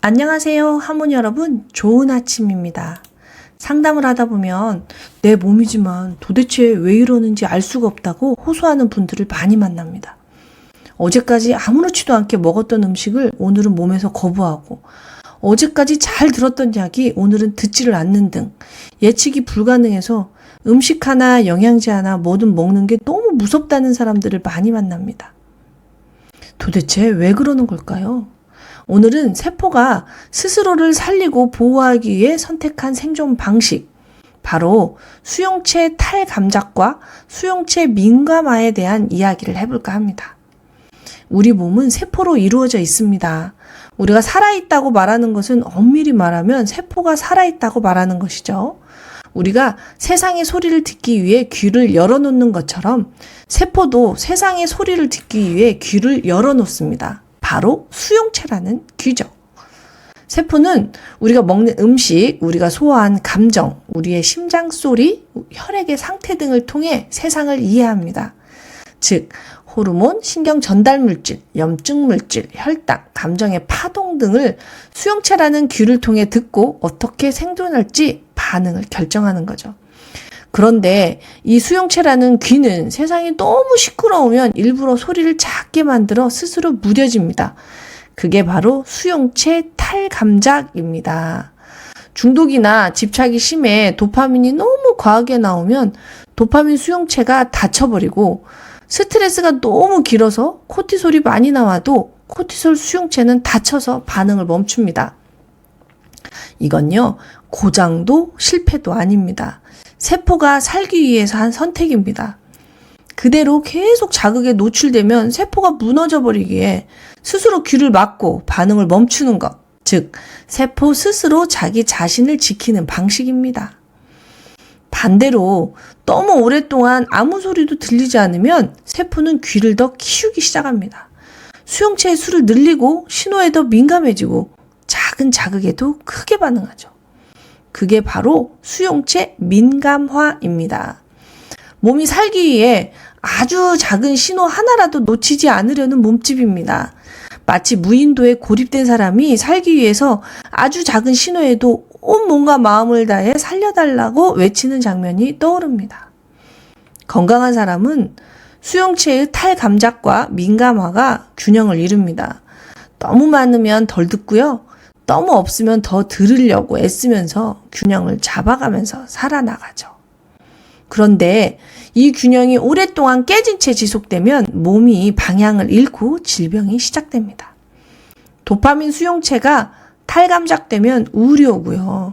안녕하세요, 하모니 여러분. 좋은 아침입니다. 상담을 하다 보면 내 몸이지만 도대체 왜 이러는지 알 수가 없다고 호소하는 분들을 많이 만납니다. 어제까지 아무렇지도 않게 먹었던 음식을 오늘은 몸에서 거부하고 어제까지 잘 들었던 약이 오늘은 듣지를 않는 등 예측이 불가능해서 음식 하나 영양제 하나 뭐든 먹는 게 너무 무섭다는 사람들을 많이 만납니다. 도대체 왜 그러는 걸까요? 오늘은 세포가 스스로를 살리고 보호하기 위해 선택한 생존 방식, 바로 수용체 탈감작과 수용체 민감화에 대한 이야기를 해볼까 합니다. 우리 몸은 세포로 이루어져 있습니다. 우리가 살아있다고 말하는 것은 엄밀히 말하면 세포가 살아있다고 말하는 것이죠. 우리가 세상의 소리를 듣기 위해 귀를 열어놓는 것처럼 세포도 세상의 소리를 듣기 위해 귀를 열어놓습니다. 바로 수용체라는 귀죠. 세포는 우리가 먹는 음식, 우리가 소화한 감정, 우리의 심장 소리, 혈액의 상태 등을 통해 세상을 이해합니다. 즉, 호르몬, 신경 전달 물질, 염증 물질, 혈당, 감정의 파동 등을 수용체라는 귀를 통해 듣고 어떻게 생존할지 반응을 결정하는 거죠. 그런데 이 수용체라는 귀는 세상이 너무 시끄러우면 일부러 소리를 작게 만들어 스스로 무뎌집니다. 그게 바로 수용체 탈감작입니다. 중독이나 집착이 심해 도파민이 너무 과하게 나오면 도파민 수용체가 닫혀버리고 스트레스가 너무 길어서 코티솔이 많이 나와도 코티솔 수용체는 닫혀서 반응을 멈춥니다. 이건요, 고장도 실패도 아닙니다. 세포가 살기 위해서 한 선택입니다. 그대로 계속 자극에 노출되면 세포가 무너져 버리기에 스스로 귀를 막고 반응을 멈추는 것. 즉, 세포 스스로 자기 자신을 지키는 방식입니다. 반대로 너무 오랫동안 아무 소리도 들리지 않으면 세포는 귀를 더 키우기 시작합니다. 수용체의 수를 늘리고 신호에 더 민감해지고 작은 자극에도 크게 반응하죠. 그게 바로 수용체 민감화입니다. 몸이 살기 위해 아주 작은 신호 하나라도 놓치지 않으려는 몸집입니다. 마치 무인도에 고립된 사람이 살기 위해서 아주 작은 신호에도 온 몸과 마음을 다해 살려달라고 외치는 장면이 떠오릅니다. 건강한 사람은 수용체의 탈감작과 민감화가 균형을 이룹니다. 너무 많으면 덜 듣고요. 너무 없으면 더 들으려고 애쓰면서 균형을 잡아가면서 살아나가죠. 그런데 이 균형이 오랫동안 깨진 채 지속되면 몸이 방향을 잃고 질병이 시작됩니다. 도파민 수용체가 탈감작되면 우울이 오고요.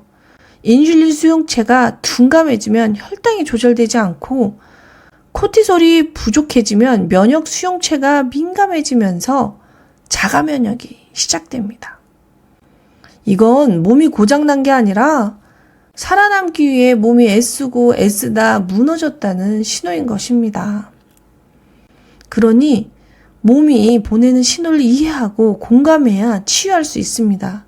인슐린 수용체가 둔감해지면 혈당이 조절되지 않고 코티솔이 부족해지면 면역 수용체가 민감해지면서 자가 면역이 시작됩니다. 이건 몸이 고장난 게 아니라 살아남기 위해 몸이 애쓰고 애쓰다 무너졌다는 신호인 것입니다. 그러니 몸이 보내는 신호를 이해하고 공감해야 치유할 수 있습니다.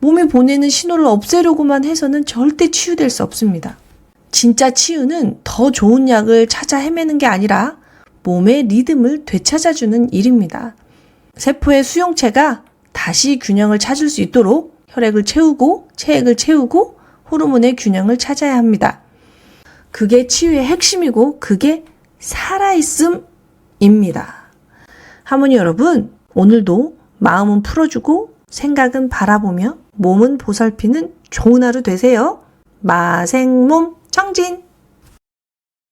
몸이 보내는 신호를 없애려고만 해서는 절대 치유될 수 없습니다. 진짜 치유는 더 좋은 약을 찾아 헤매는 게 아니라 몸의 리듬을 되찾아주는 일입니다. 세포의 수용체가 다시 균형을 찾을 수 있도록 혈액을 채우고 체액을 채우고 호르몬의 균형을 찾아야 합니다. 그게 치유의 핵심이고 그게 살아있음입니다. 하모니 여러분, 오늘도 마음은 풀어주고 생각은 바라보며 몸은 보살피는 좋은 하루 되세요. 마생몸 청진!